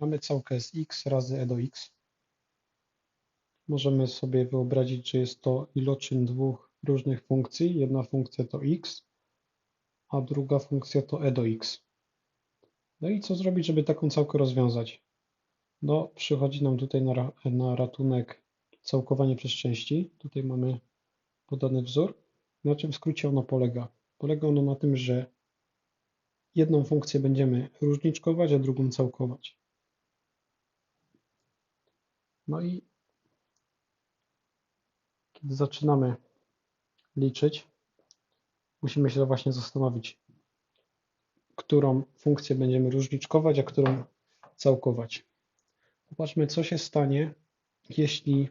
Mamy całkę z x razy e do x. Możemy sobie wyobrazić, że jest to iloczyn dwóch różnych funkcji. Jedna funkcja to x, a druga funkcja to e do x. No i co zrobić, żeby taką całkę rozwiązać? No, przychodzi nam tutaj na, na ratunek całkowanie przez części. Tutaj mamy podany wzór. Na czym w skrócie ono polega? Polega ono na tym, że jedną funkcję będziemy różniczkować, a drugą całkować. No i kiedy zaczynamy liczyć, musimy się właśnie zastanowić, którą funkcję będziemy różniczkować, a którą całkować. Popatrzmy, co się stanie, jeśli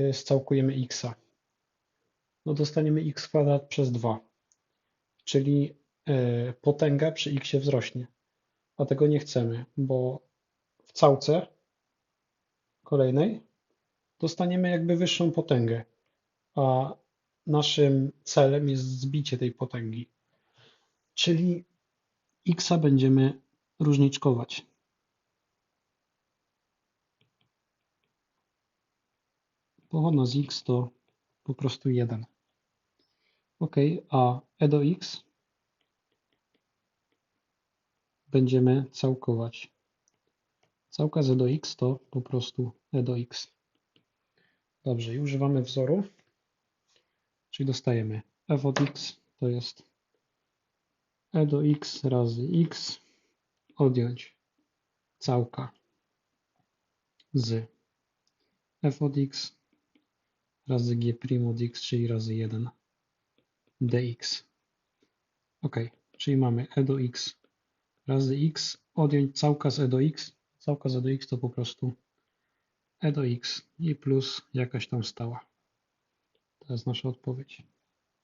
y, scałkujemy x. No dostaniemy x kwadrat przez 2, czyli y, potęga przy x wzrośnie. A tego nie chcemy, bo w całce kolejnej dostaniemy jakby wyższą potęgę, a naszym celem jest zbicie tej potęgi. Czyli x będziemy różniczkować. Pochodna z x to po prostu 1. Ok, a e do x będziemy całkować. Całka z e do x to po prostu e do x. Dobrze, i używamy wzoru, czyli dostajemy f od x to jest e do x razy x odjąć całka z f od x razy g' od x, czyli razy 1 dx. Ok, czyli mamy e do x razy x odjąć całka z e do x. Całka z e do x to po prostu e do x i plus jakaś tam stała. To jest nasza odpowiedź.